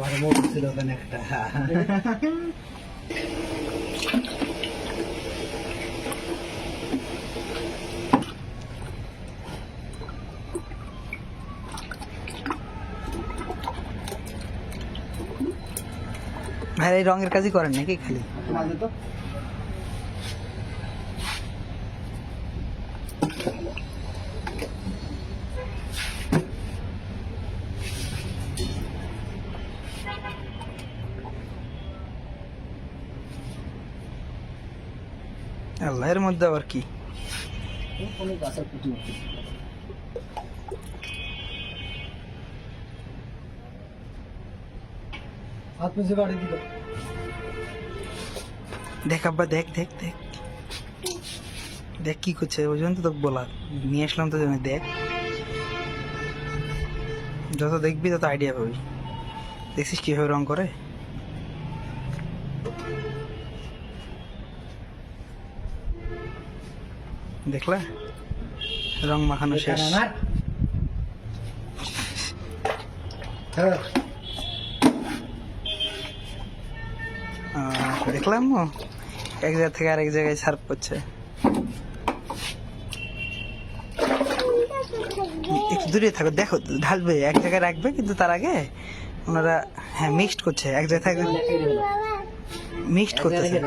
বাইরে ছিল ওখানে একটা। ভাই এই রঙের কাজই করেন নাকি খালি? তো। আল্লাহ এর মধ্যে আবার কি? কোনো গাছের কুটি হাত মুছে বাড়ি দিল। দেখ আব্বা দেখ দেখ দেখ। দেখ কি করছে ওই জন্য তো তোকে বলা নিয়ে আসলাম তো জন্য দেখ। যত দেখবি তত আইডিয়া পাবি। দেখছিস কীভাবে রং করে? দেখলা? রং মাখানো শেষ। দেখলাম ও, এক জায়গা থেকে আরেক জায়গায় সার্ভ করছে। একটু দূরে থাকো দেখো ঢালবে এক জায়গায় রাখবে কিন্তু তার আগে ওনারা হ্যাঁ মিক্সড করছে। এক জায়গায় থাকবে। মিক্সড করতেছে।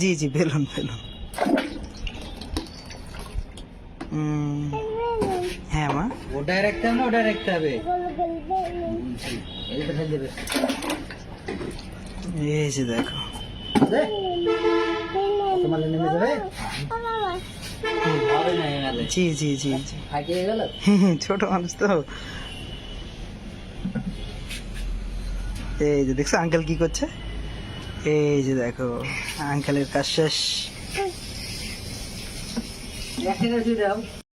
জি জি বেলুন বেলুন। হ্যাঁ মা। ওটাই রাখতে হবে না ওটাই রাখতে হবে? এটা ফেলে দেবে এই যে দেখো। তোমার নেমে যাবে? জি জি জি জি। ছোট মানুষ তো। এই যে দেখছ আঙ্কেল কি করছে? এই যে দেখো আঙ্কেলের কাজ শেষ। একটা দাও